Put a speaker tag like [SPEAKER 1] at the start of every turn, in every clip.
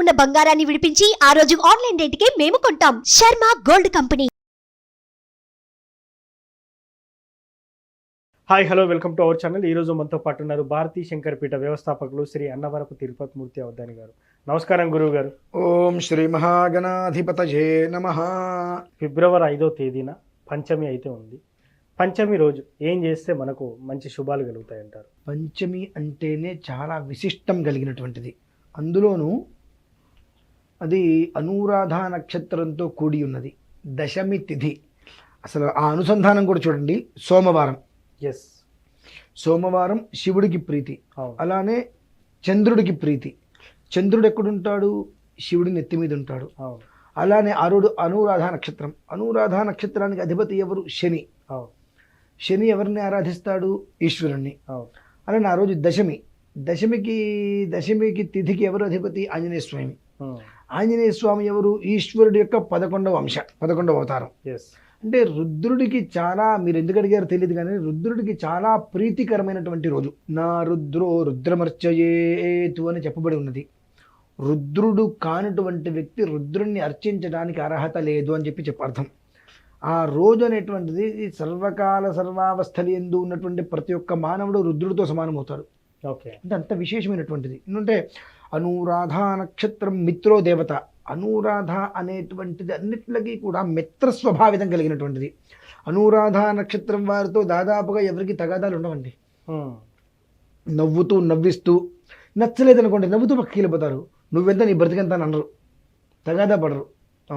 [SPEAKER 1] ఉన్న బంగారాన్ని విడిపించి ఆ రోజు ఆన్లైన్ రేటుకే మేము కొంటాం. Sharma gold company.
[SPEAKER 2] Hi hello welcome to our channel ఈ రోజు మనతో పాటు ఉన్నారు భారతీ శంకరపీఠ వ్యవస్థాపకులు శ్రీ అన్నవరపు తిరుపతి మూర్తి అవధాని గారు. నమస్కారం గురువు గారు.
[SPEAKER 3] ఓం శ్రీ మహాగణాధిపతయే నమ.
[SPEAKER 2] ఫిబ్రవరి ఐదో తేదీన పంచమి అయితే ఉంది. పంచమి రోజు ఏం చేస్తే మనకు మంచి శుభాలు కలుగుతాయంటారు?
[SPEAKER 3] పంచమి అంటేనే చాలా విశిష్టం కలిగినటువంటిది. అందులోనూ అది అనురాధ నక్షత్రంతో కూడి ఉన్నది. దశమి తిథి. అసలు ఆ అనుసంధానం కూడా చూడండి. సోమవారం.
[SPEAKER 2] ఎస్
[SPEAKER 3] సోమవారం శివుడికి ప్రీతి. అలానే చంద్రుడికి ప్రీతి. చంద్రుడు ఎక్కడుంటాడు? శివుడి నెత్తి మీద ఉంటాడు. అలానే అరుడు అనురాధ నక్షత్రం. అనురాధ నక్షత్రానికి అధిపతి ఎవరు? శని. శని ఎవరిని ఆరాధిస్తాడు? ఈశ్వరుణ్ణి. అలానే ఆ రోజు దశమి. దశమికి దశమికి తిథికి ఎవరు అధిపతి? ఆంజనేయ స్వామి. ఆంజనేయ స్వామి ఎవరు? ఈశ్వరుడి యొక్క పదకొండవ అంశ పదకొండవ అవతారం.
[SPEAKER 2] ఎస్
[SPEAKER 3] అంటే రుద్రుడికి చాలా మీరు ఎందుకు అడిగారో తెలియదు కానీ రుద్రుడికి చాలా ప్రీతికరమైనటువంటి రోజు. నా రుద్రో రుద్రమర్చయేతు అని చెప్పబడి ఉన్నది. రుద్రుడు కానటువంటి వ్యక్తి రుద్రుణ్ణి అర్చించడానికి అర్హత లేదు అని చెప్పి చెప్పి అర్థం. ఆ రోజు అనేటువంటిది సర్వకాల సర్వావస్థలు ఎందు ఉన్నటువంటి ప్రతి ఒక్క మానవుడు రుద్రుడితో సమానమవుతాడు
[SPEAKER 2] ఓకే
[SPEAKER 3] అంటే అంత విశేషమైనటువంటిది. ఎందుకంటే అనురాధ నక్షత్రం మిత్రో దేవత. అనురాధ అనేటువంటిది అన్నిట్లకి కూడా మిత్ర స్వభావితం కలిగినటువంటిది. అనురాధ నక్షత్రం వారితో దాదాపుగా ఎవరికి తగాదాలు ఉండవండి. నవ్వుతూ నవ్విస్తూ నచ్చలేదనుకోండి నవ్వుతూ పక్కకి వెళ్ళిపోతారు. నువ్వెంత నీ బ్రతికెంత అని అనరు. తగాదా పడరు.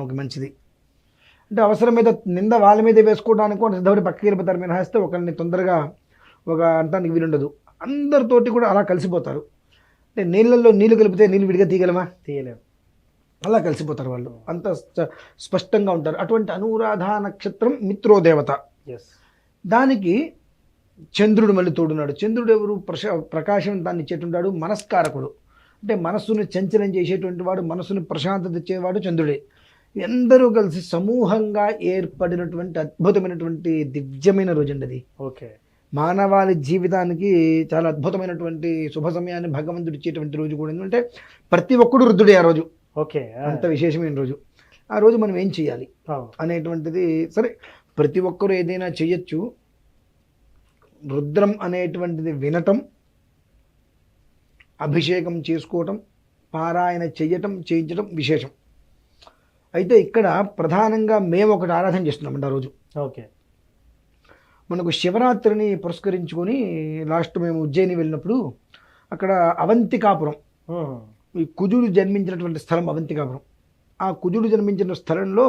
[SPEAKER 3] ఓకే మంచిది. అంటే అవసరం మీద నింద వాళ్ళ మీద వేసుకోవడానికి కూడా సిద్ధపడి పక్కకి వెళ్ళిపోతారు. మినహాయిస్తే ఒకరిని తొందరగా ఒక అంటానికి వీలుండదు. అందరితోటి కూడా అలా కలిసిపోతారు. అంటే నీళ్ళల్లో నీళ్ళు కలిపితే నీళ్ళు విడిగా తీయగలమా?
[SPEAKER 2] తీయలేము
[SPEAKER 3] అలా కలిసిపోతారు వాళ్ళు. అంత స్ప- స్పష్టంగా ఉంటారు. అటువంటి అనురాధ నక్షత్రం మిత్రోదేవత
[SPEAKER 2] ఎస్
[SPEAKER 3] దానికి చంద్రుడు మళ్ళీ తోడున్నాడు. చంద్రుడు ఎవరు? ప్రశ ప్రకాశవంతాన్ని ఇచ్చేటుంటాడు మనస్కారకుడు. అంటే మనస్సును చంచలం చేసేటువంటి వాడు మనస్సును ప్రశాంతత ఇచ్చేవాడు చంద్రుడే. అందరూ కలిసి సమూహంగా ఏర్పడినటువంటి అద్భుతమైనటువంటి దివ్యమైన రోజండి అది
[SPEAKER 2] ఓకే
[SPEAKER 3] మానవాళి జీవితానికి చాలా అద్భుతమైనటువంటి శుభ సమయాన్ని భగవంతుడు ఇచ్చేటువంటి రోజు కూడా. ఎందుకంటే ప్రతి ఒక్కడు రుద్రుడే ఆ రోజు.
[SPEAKER 2] ఓకే
[SPEAKER 3] అంత విశేషమైన రోజు. ఆ రోజు మనం ఏం చేయాలి? అనేటువంటిది సరే ప్రతి ఒక్కరూ ఏదైనా చేయొచ్చు. రుద్రం అనేటువంటిది వినటం అభిషేకం చేసుకోవటం పారాయణ చెయ్యటం చేయించడం విశేషం. అయితే ఇక్కడ ప్రధానంగా మేము ఒకటి ఆరాధన చేస్తున్నామండి ఆ రోజు.
[SPEAKER 2] ఓకే.
[SPEAKER 3] మనకు శివరాత్రిని పురస్కరించుకొని లాస్ట్ మేము ఉజ్జయిని వెళ్ళినప్పుడు అక్కడ అవంతికాపురం. ఈ కుజుడు జన్మించినటువంటి స్థలం అవంతికాపురం ఆ కుజుడు జన్మించిన స్థలంలో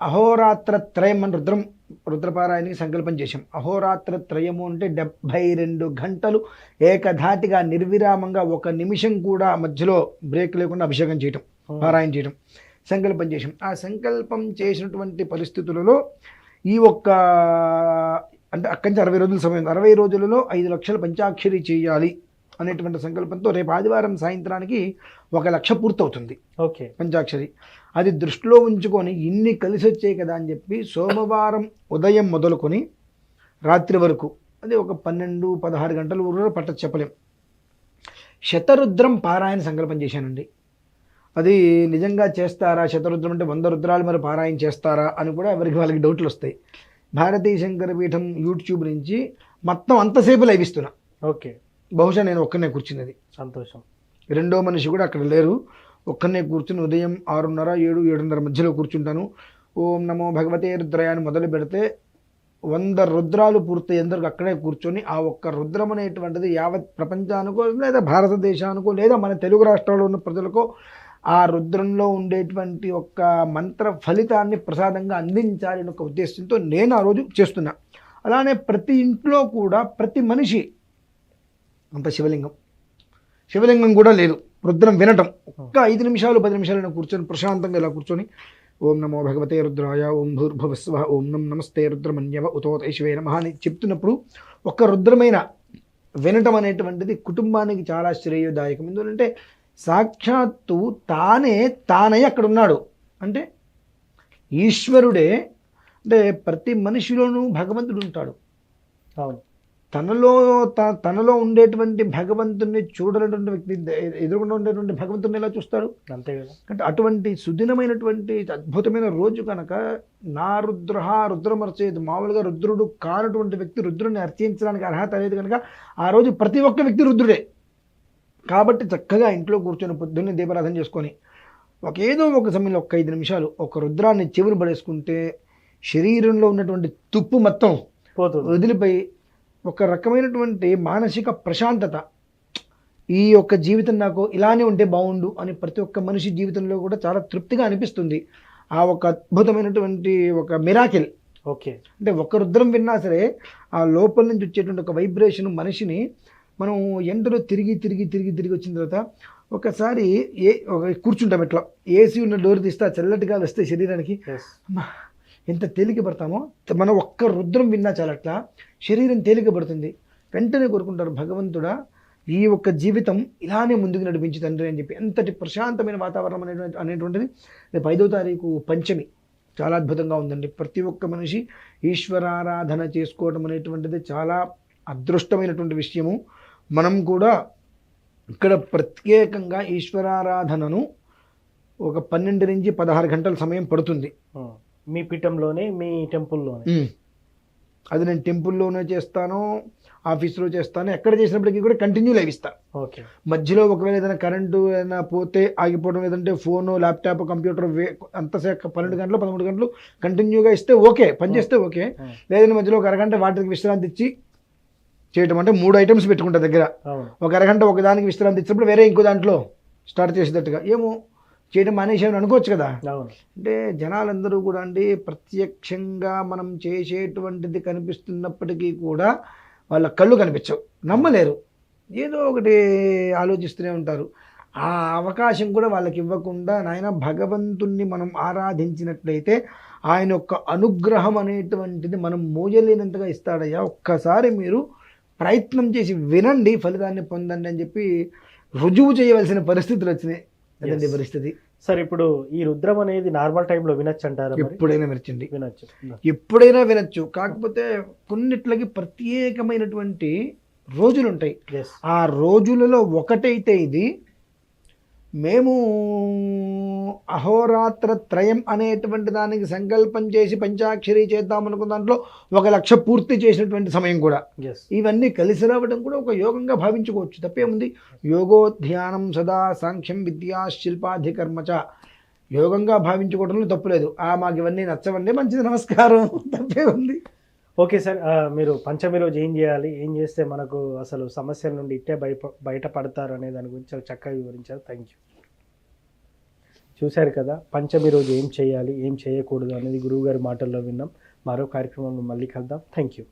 [SPEAKER 3] అహోరాత్ర త్రయం అని రుద్రం రుద్రపారాయణకి సంకల్పం చేశాం అహోరాత్ర త్రయము అంటే డెబ్భై రెండు గంటలు ఏకధాటిగా నిర్విరామంగా ఒక నిమిషం కూడా మధ్యలో బ్రేక్ లేకుండా అభిషేకం చేయటం. పారాయణ చేయటం సంకల్పం చేశాం ఆ సంకల్పం చేసినటువంటి పరిస్థితులలో ఈ ఒక్క అంటే అక్కడి నుంచి అరవై రోజుల సమయం అరవై రోజులలో ఐదు లక్షల పంచాక్షరి చేయాలి అనేటువంటి సంకల్పంతో రేపు ఆదివారం సాయంత్రానికి ఒక లక్ష పూర్తవుతుంది.
[SPEAKER 2] ఓకే.
[SPEAKER 3] పంచాక్షరి. అది దృష్టిలో ఉంచుకొని ఇన్ని కలిసి వచ్చాయి కదా అని చెప్పి సోమవారం ఉదయం మొదలుకొని రాత్రి వరకు అది ఒక పన్నెండు పదహారు గంటల వరకు పట్ట చెప్పలేం శతరుద్రం పారాయణ సంకల్పం చేశానండి. అది నిజంగా చేస్తారా? శతరుద్రం అంటే వంద రుద్రాలు మరి పారాయణ చేస్తారా? అని కూడా ఎవరికి వాళ్ళకి డౌట్లు వస్తాయి. భారతీయ శంకర పీఠం యూట్యూబ్ నుంచి మొత్తం అంతసేపు లైవ్ ఇస్తున్నా.
[SPEAKER 2] ఓకే.
[SPEAKER 3] బహుశా నేను ఒక్కనే కూర్చున్నది.
[SPEAKER 2] సంతోషం.
[SPEAKER 3] రెండో మనిషి కూడా అక్కడ లేరు. ఒక్కనే కూర్చుని ఉదయం ఆరున్నర ఏడు ఏడున్నర మధ్యలో కూర్చుంటాను. ఓం నమో భగవతే రుద్రయ అని మొదలు పెడితే వంద రుద్రాలు పూర్తి అందరికి అక్కడే కూర్చొని ఆ ఒక్క రుద్రం అనేటువంటిది యావత్ ప్రపంచానికో లేదా భారతదేశానికో లేదా మన తెలుగు రాష్ట్రాల్లో ఉన్న ప్రజలకో ఆ రుద్రంలో ఉండేటువంటి ఒక్క మంత్ర ఫలితాన్ని ప్రసాదంగా అందించాలి అనే ఒక ఉద్దేశంతో నేను ఆ రోజు చేస్తున్నా. అలానే ప్రతి ఇంట్లో కూడా ప్రతి మనిషి అంత శివలింగం. శివలింగం కూడా లేదు. రుద్రం వినటం. ఒక్క ఐదు నిమిషాలు పది నిమిషాలు కూర్చొని ప్రశాంతంగా ఇలా కూర్చొని ఓం నమో భగవతే రుద్రాయ ఓం భూర్భువస్వ ఓం నం నమస్తే రుద్రమన్యవ ఉతోత శివే నమ అని చెప్తున్నప్పుడు ఒక్క రుద్రమైన వినటం అనేటువంటిది కుటుంబానికి చాలా శ్రేయోదాయకం. ఎందుకంటే సాక్షాత్తు తానే తానై అక్కడ ఉన్నాడు అంటే ఈశ్వరుడే అంటే ప్రతి మనిషిలోనూ భగవంతుడు ఉంటాడు
[SPEAKER 2] అవును.
[SPEAKER 3] తనలో త- తనలో ఉండేటువంటి భగవంతుని చూడనటువంటి వ్యక్తి ఎ- ఎదురుగుండా ఉండేటువంటి భగవంతుని ఎలా చూస్తాడు?
[SPEAKER 2] అంతే కదా.
[SPEAKER 3] అంటే అటువంటి సుదినమైనటువంటి అద్భుతమైన రోజు కనుక నా రుద్ర రుద్రమర్చేది మామూలుగా రుద్రుడు కానటువంటి వ్యక్తి రుద్రుని అర్చించడానికి అర్హత లేదు కనుక ఆ రోజు ప్రతి ఒక్క వ్యక్తి రుద్రుడే. కాబట్టి చక్కగా ఇంట్లో కూర్చొని పొద్దున్నే దీపారాధన చేసుకొని ఒక ఏదో ఒక సమయంలో ఒక ఐదు నిమిషాలు ఒక రుద్రాన్ని చెవులు పడేసుకుంటే శరీరంలో ఉన్నటువంటి తుప్పు మొత్తం
[SPEAKER 2] పోతుంది.
[SPEAKER 3] వదిలిపోయి ఒక రకమైనటువంటి మానసిక ప్రశాంతత. ఈ యొక్క జీవితం నాకు ఇలానే ఉంటే బాగుండు అని ప్రతి ఒక్క మనిషి జీవితంలో కూడా చాలా తృప్తిగా అనిపిస్తుంది. ఆ ఒక అద్భుతమైనటువంటి ఒక మిరాకిల్
[SPEAKER 2] ఓకే.
[SPEAKER 3] అంటే ఒక రుద్రం విన్నా సరే ఆ లోపల నుంచి వచ్చేటువంటి ఒక వైబ్రేషన్ మనిషిని మనం ఎండలో తిరిగి తిరిగి తిరిగి తిరిగి వచ్చిన తర్వాత ఒకసారి ఏ ఒక కూర్చుంటాం ఇట్లా ఏసీ ఉన్న డోర్ తీస్తే ఆ చల్లటిగా వస్తే శరీరానికి ఎంత తేలిక పడతామో మనం ఒక్క రుద్రం విన్నా చాలా అట్లా శరీరం తేలిక పడుతుంది. వెంటనే కోరుకుంటారు భగవంతుడా ఈ ఒక్క జీవితం ఇలానే ముందుకు నడిపించి తండ్రి అని చెప్పి ఎంతటి ప్రశాంతమైన వాతావరణం అనేటువంటి అనేటువంటిది రేపు ఐదో తారీఖు పంచమి. చాలా అద్భుతంగా ఉందండి. ప్రతి ఒక్క మనిషి ఈశ్వరారాధన చేసుకోవడం అనేటువంటిది చాలా అదృష్టమైనటువంటి విషయము. మనం కూడా ఇక్కడ ప్రత్యేకంగా ఈశ్వరారాధనను ఒక పన్నెండు నుంచి పదహారు గంటల సమయం పడుతుంది.
[SPEAKER 2] మీ పీఠంలోనే మీ టెంపుల్లోనే.
[SPEAKER 3] అది నేను టెంపుల్లోనే చేస్తాను ఆఫీస్లో చేస్తాను ఎక్కడ చేసినప్పటికీ కూడా కంటిన్యూ లైవ్ ఇస్తాను
[SPEAKER 2] ఓకే
[SPEAKER 3] మధ్యలో ఒకవేళ ఏదైనా కరెంటు ఏదైనా పోతే ఆగిపోవడం లేదంటే ఫోను ల్యాప్టాప్ కంప్యూటర్ వే అంతసేపు పన్నెండు గంటలు పదమూడు గంటలు కంటిన్యూగా ఇస్తే ఓకే పని చేస్తే ఓకే. లేదంటే మధ్యలో ఒక అరగంట వాటికి విశ్రాంతి ఇచ్చి చేయటం అంటే మూడు ఐటమ్స్ పెట్టుకుంటా దగ్గర. ఒక అరగంట ఒక దానికి విశ్రాంతి ఇచ్చినప్పుడు వేరే ఇంకో దాంట్లో స్టార్ట్ చేసేటట్టుగా. ఏమో చేయడం మానేసామని అనుకోవచ్చు కదా. అంటే జనాలందరూ కూడా అండి ప్రత్యక్షంగా మనం చేసేటువంటిది కనిపిస్తున్నప్పటికీ కూడా వాళ్ళ కళ్ళు కనిపించవు నమ్మలేరు. ఏదో ఒకటి ఆలోచిస్తూనే ఉంటారు. ఆ అవకాశం కూడా వాళ్ళకి ఇవ్వకుండా నాయన భగవంతుణ్ణి మనం ఆరాధించినట్లయితే ఆయన యొక్క అనుగ్రహం అనేటువంటిది మనం మోయలేనంతగా ఇస్తాడయ్యా. ఒక్కసారి మీరు ప్రయత్నం చేసి వినండి ఫలితాన్ని పొందండి అని చెప్పి రుజువు చేయవలసిన పరిస్థితులు వచ్చినాయి. అదండి. పరిస్థితి.
[SPEAKER 2] సార్ ఇప్పుడు ఈ రుద్రం అనేది నార్మల్ టైంలో వినొచ్చు అంటారా?
[SPEAKER 3] ఎప్పుడైనా మెరచండి
[SPEAKER 2] వినొచ్చు.
[SPEAKER 3] ఎప్పుడైనా వినొచ్చు. కాకపోతే కొన్నిట్లకి ప్రత్యేకమైనటువంటి రోజులు ఉంటాయి ఆ రోజులలో ఒకటైతే ఇది మేము అహోరాత్ర త్రయం అనేటువంటి దానికి సంకల్పం చేసి పంచాక్షరి చేద్దాం అనుకున్న దాంట్లో ఒక లక్ష పూర్తి చేసినటువంటి సమయం కూడా. ఇవన్నీ కలిసి రావడం కూడా ఒక యోగంగా భావించుకోవచ్చు. తప్పేముంది? యోగో ధ్యానం సదా సాంఖ్యం విద్యా శిల్పాధికర్మచ. యోగంగా భావించుకోవడంలో తప్పులేదు ఆ మాకు ఇవన్నీ నచ్చవండి. మంచిది. నమస్కారం. తప్పే ఉంది
[SPEAKER 2] ఓకే సార్. మీరు పంచమి రోజు ఏం చేయాలి. ఏం చేస్తే మనకు అసలు సమస్యల నుండి ఇట్టే బయట బయటపడతారు అనే దాని గురించి చాలా చక్కగా వివరించారు. థ్యాంక్ యూ చూశారు కదా పంచమి రోజు ఏం చేయాలి ఏం చేయకూడదు అనేది గురువుగారి మాటల్లో విన్నాం. మరో కార్యక్రమంలో మళ్ళీ కలుద్దాం. Thank you